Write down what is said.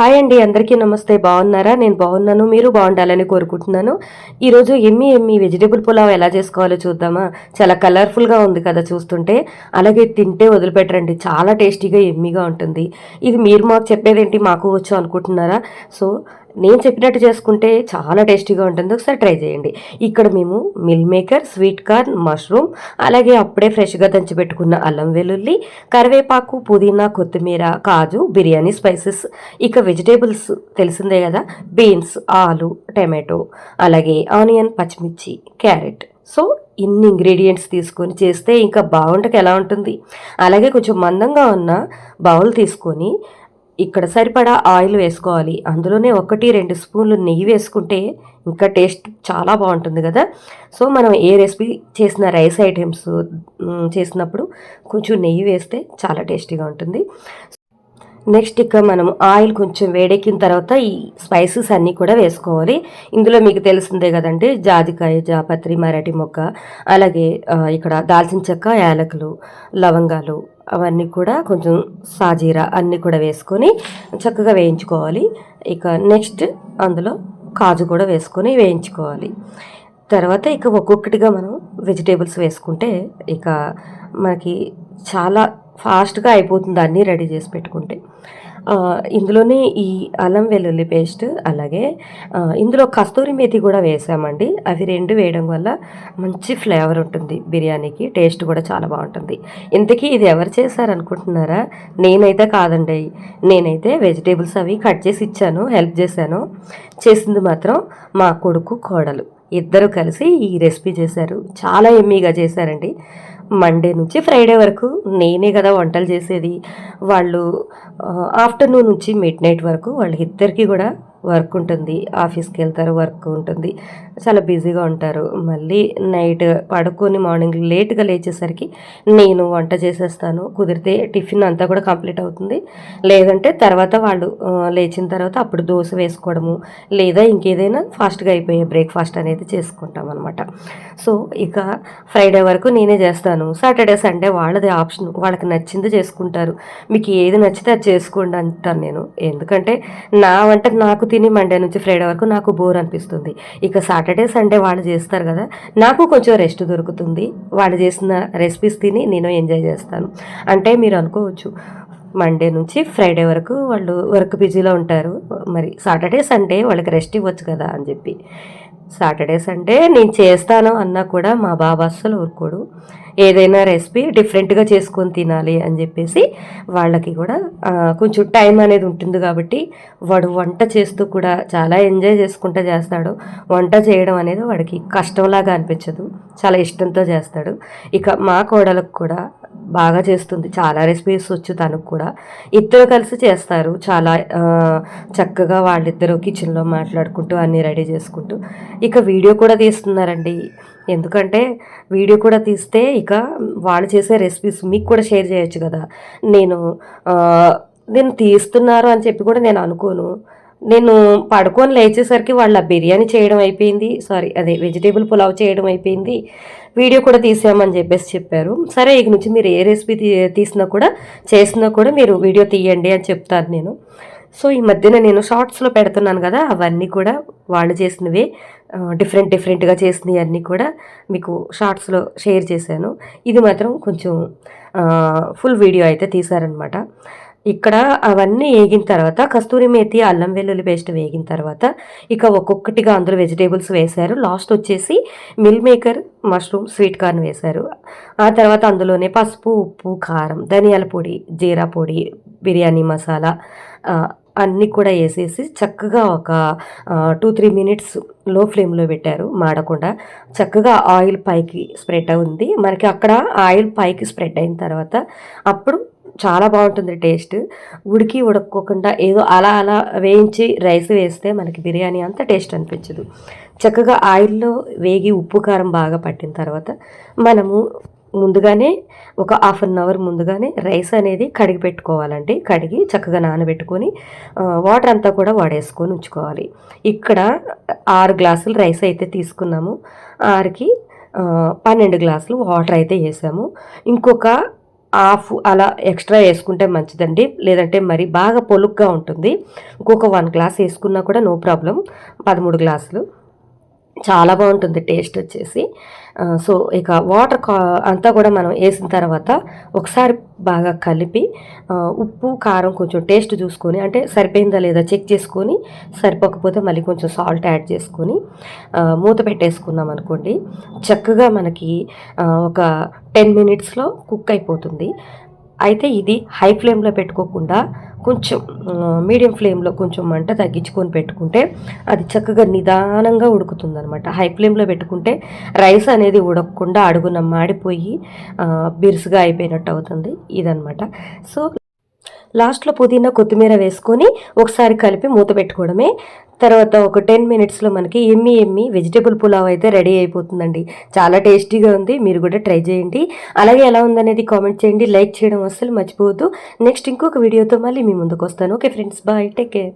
Hi అండి అందరికీ నమస్తే. బాగున్నారా? నేను బాగున్నాను మీరు బాగుండాలని కోరుకుంటున్నాను. ఈరోజు ఎమ్మి ఎమ్మి వెజిటేబుల్ పులావ్ ఎలా చేసుకోవాలో చూద్దామా? చాలా కలర్ఫుల్గా ఉంది కదా చూస్తుంటే. అలాగే తింటే వదిలిపెట్టరండి చాలా టేస్టీగా ఎమ్మిగా ఉంటుంది. ఇది మీరు మాకు చెప్పేదేంటి మాకు వచ్చు అనుకుంటున్నారా? సో నేను చెప్పినట్టు చేసుకుంటే చాలా టేస్టీగా ఉంటుంది. ఒకసారి ట్రై చేయండి. ఇక్కడ మేము meal maker sweet corn mushroom అలాగే అప్పుడే ఫ్రెష్గా దంచిపెట్టుకున్న అల్లం వెల్లుల్లి కరివేపాకు పుదీనా కొత్తిమీర కాజు బిర్యానీ స్పైసెస్ ఇక వెజిటేబుల్స్ తెలిసిందే కదా బీన్స్ ఆలు టమాటో అలాగే ఆనియన్ పచ్చిమిర్చి క్యారెట్. సో ఇన్ని ఇంగ్రీడియంట్స్ తీసుకొని చేస్తే ఇంకా బాగుంటకి ఎలా ఉంటుంది? అలాగే కొంచెం మందంగా ఉన్న బౌల్ తీసుకొని ఇక్కడ సరిపడా ఆయిల్ వేసుకోవాలి. అందులోనే ఒకటి రెండు స్పూన్లు నెయ్యి వేసుకుంటే ఇంకా టేస్ట్ చాలా బాగుంటుంది కదా. సో మనం ఏ రెసిపీ చేసిన రైస్ ఐటమ్స్ చేసినప్పుడు కొంచెం నెయ్యి వేస్తే చాలా టేస్టీగా ఉంటుంది. నెక్స్ట్ ఇక మనం ఆయిల్ కొంచెం వేడెక్కిన తర్వాత ఈ స్పైసెస్ అన్నీ కూడా వేసుకోవాలి. ఇందులో మీకు తెలిసిందే కదండి జాజికాయ జాపత్రి మరాఠీ మొక్క అలాగే ఇక్కడ దాల్చిన చెక్క యాలకులు లవంగాలు అవన్నీ కూడా కొంచెం సాజీరా అన్నీ కూడా వేసుకొని చక్కగా వేయించుకోవాలి. ఇక నెక్స్ట్ అందులో కాజు కూడా వేసుకొని వేయించుకోవాలి. తర్వాత ఇక ఒక్కొక్కటిగా మనం వెజిటేబుల్స్ వేసుకుంటే ఇక మనకి చాలా ఫాస్ట్గా అయిపోతుంది అన్నీ రెడీ చేసి పెట్టుకుంటే. ఇందులోనే ఈ అల్లం వెల్లుల్లి పేస్ట్ అలాగే ఇందులో కస్తూరి మేతి కూడా వేసామండి. అవి రెండు వేయడం వల్ల మంచి ఫ్లేవర్ ఉంటుంది బిర్యానీకి టేస్ట్ కూడా చాలా బాగుంటుంది. ఇంతకీ ఇది ఎవరు చేశారు అనుకుంటున్నారా నేనైతే కాదండి. నేనైతే వెజిటేబుల్స్ అవి కట్ చేసి ఇచ్చాను హెల్ప్ చేశాను. చేసింది మాత్రం మా కొడుకు కోడలు. ఇద్దరు కలిసి ఈ రెసిపీ చేశారు. చాలా ఎమ్మీగా చేశారండి. మండే నుంచి ఫ్రైడే వరకు నేనే కదా వంటలు చేసేది. వాళ్ళు ఆఫ్టర్నూన్ నుంచి మిడ్ నైట్ వరకు వాళ్ళు ఇద్దరికి కూడా వర్క్ ఉంటుంది ఆఫీస్కి వెళ్తారు వర్క్ ఉంటుంది. చాలా బిజీగా ఉంటారు. మళ్ళీ నైట్ పడుకొని మార్నింగ్ లేట్గా లేచేసరికి నేను వంట చేసేస్తాను. కుదిరితే టిఫిన్ అంతా కూడా కంప్లీట్ అవుతుంది. లేదంటే తర్వాత వాళ్ళు లేచిన తర్వాత అప్పుడు దోశ వేసుకోవడము లేదా ఇంకేదైనా ఫాస్ట్గా అయిపోయే బ్రేక్ఫాస్ట్ అనేది చేసుకుంటాం అనమాట సో ఇక ఫ్రైడే వరకు నేనే చేస్తాను. సాటర్డే సండే వాళ్ళది ఆప్షన్ వాళ్ళకి నచ్చింది చేసుకుంటారు. మీకు ఏది నచ్చితే అది చేసుకోండి అంటాను నేను. ఎందుకంటే నా వంట నాకు తిని మండే నుంచి ఫ్రైడే వరకు నాకు బోర్ అనిపిస్తుంది. ఇక సాటర్డే సండే వాళ్ళు చేస్తారు కదా నాకు కొంచెం రెస్ట్ దొరుకుతుంది. వాళ్ళు చేసిన రెసిపీస్ తిని నేను ఎంజాయ్ చేస్తాను. అంటే మీరు అనుకోవచ్చు మండే నుంచి ఫ్రైడే వరకు వాళ్ళు వర్క్ బిజీలో ఉంటారు. మరి సాటర్డే సండే వాళ్ళకి రెస్ట్ ఇవ్వచ్చు కదా అని చెప్పి. సాటర్డే సండే నేను చేస్తాను అన్నా కూడా మా బాబా అస్సలు ఊరుకోడు. ఏదైనా రెసిపీ డిఫరెంట్గా చేసుకొని తినాలి అని చెప్పేసి వాళ్ళకి కూడా కొంచెం టైం అనేది ఉంటుంది కాబట్టి వాడు వంట చేస్తూ కూడా చాలా ఎంజాయ్ చేసుకుంటూ చేస్తాడు. వంట చేయడం అనేది వాడికి కష్టంలాగా అనిపించదు. చాలా ఇష్టంతో చేస్తాడు. ఇక మా కోడలకు కూడా బాగా చేస్తుంది. చాలా రెసిపీస్ వచ్చు తనకు కూడా. ఇద్దరు కలిసి చేస్తారు. చాలా చక్కగా వాళ్ళిద్దరూ కిచెన్లో మాట్లాడుకుంటూ అన్నీ రెడీ చేసుకుంటూ. ఇక వీడియో కూడా తీస్తున్నారండి. ఎందుకంటే వీడియో కూడా తీస్తే ఇక వాళ్ళు చేసే రెసిపీస్ మీకు కూడా షేర్ చేయొచ్చు కదా. నేను నేను తీస్తున్నారు అని చెప్పి కూడా నేను అనుకోను. నేను పడుకొని లేచేసరికి వాళ్ళ బిర్యానీ చేయడం అయిపోయింది. సారీ అదే వెజిటేబుల్ పులావ్ చేయడం అయిపోయింది. వీడియో కూడా తీసామని చెప్పేసి చెప్పారు. సరే ఇక నుంచి మీరు ఏ రెసిపీ తీ- తీసినా కూడా చేసినా కూడా మీరు వీడియో తీయండి అని చెప్తాను నేను. సో ఈ మధ్యన నేను షార్ట్స్లో పెడుతున్నాను కదా అవన్నీ కూడా వాళ్ళు చేసినవే. డిఫరెంట్ డిఫరెంట్గా చేసినవి అన్నీ కూడా మీకు షార్ట్స్లో షేర్ చేశాను. ఇది మాత్రం కొంచెం ఫుల్ వీడియో అయితే తీశారనమాట ఇక్కడ అవన్నీ వేగిన తర్వాత కస్తూరి మేతి అల్లం వెల్లుల్లి పేస్ట్ వేగిన తర్వాత ఇక ఒక్కొక్కటిగా అందులో వెజిటేబుల్స్ వేశారు. లాస్ట్ వచ్చేసి meal maker mushroom sweet corn వేశారు. ఆ తర్వాత అందులోనే పసుపు ఉప్పు కారం ధనియాల పొడి జీరా పొడి బిర్యానీ మసాలా అన్నీ కూడా వేసేసి చక్కగా ఒక టూ త్రీ మినిట్స్లో ఫ్లేమ్లో పెట్టారు మాడకుండా. చక్కగా ఆయిల్ పైకి స్ప్రెడ్ ఉంది మనకి అక్కడ ఆయిల్ పైకి స్ప్రెడ్ అయిన తర్వాత అప్పుడు చాలా బాగుంటుంది టేస్ట్. ఉడికి ఉడక్కోకుండా ఏదో అలా అలా వేయించి రైస్ వేస్తే మనకి బిర్యానీ అంత టేస్ట్ అనిపించదు. చక్కగా ఆయిల్లో వేగి ఉప్పు కారం బాగా పట్టిన తర్వాత మనము ముందుగానే ఒక హాఫ్ అన్ అవర్ ముందుగానే రైస్ అనేది కడిగి పెట్టుకోవాలండి. కడిగి చక్కగా నానబెట్టుకొని వాటర్ అంతా కూడా వాడేసుకొని ఉంచుకోవాలి. ఇక్కడ ఆరు గ్లాసులు రైస్ అయితే తీసుకున్నాము. ఆరుకి పన్నెండు గ్లాసులు వాటర్ అయితే వేసాము. ఇంకొక హాఫ్ అలా ఎక్స్ట్రా వేసుకుంటే మంచిదండి. లేదంటే మరి బాగా పొలుగ్గా ఉంటుంది. ఇంకొక వన్ గ్లాస్ వేసుకున్నా కూడా నో ప్రాబ్లం పదమూడు గ్లాసులు చాలా బాగుంటుంది టేస్ట్ వచ్చేసి. సో ఇక వాటర్ కా అంతా కూడా మనం వేసిన తర్వాత ఒకసారి బాగా కలిపి ఉప్పు కారం కొంచెం టేస్ట్ చూసుకొని అంటే సరిపోయిందా లేదా చెక్ చేసుకొని సరిపోకపోతే మళ్ళీ కొంచెం సాల్ట్ యాడ్ చేసుకొని మూత పెట్టేసుకున్నాం అనుకోండి. చక్కగా మనకి ఒక టెన్ మినిట్స్లో కుక్ అయిపోతుంది. అయితే ఇది హై ఫ్లేమ్లో పెట్టుకోకుండా కొంచెం మీడియం ఫ్లేమ్లో కొంచెం మంట తగ్గించుకొని పెట్టుకుంటే అది చక్కగా నిదానంగా ఉడుకుతుంది అనమాట హై ఫ్లేమ్లో పెట్టుకుంటే రైస్ అనేది ఉడకకుండా అడుగున మాడిపోయి బిరుసుగా అయిపోయినట్టు అవుతుంది ఇదనమాట సో లాస్ట్లో పుదీనా కొత్తిమీర వేసుకొని ఒకసారి కలిపి మూత పెట్టుకోవడమే. తర్వాత ఒక టెన్ మినిట్స్లో మనకి ఎమ్మి ఎమ్మి వెజిటేబుల్ పులావ్ అయితే రెడీ అయిపోతుందండి. చాలా టేస్టీగా ఉంది. మీరు కూడా ట్రై చేయండి. అలాగే ఎలా ఉందనేది కామెంట్ చేయండి. లైక్ చేయడం అస్సలు మర్చిపోవద్దు. నెక్స్ట్ ఇంకొక వీడియోతో మళ్ళీ మీ ముందుకు వస్తాను. Okay friends bye. Take care.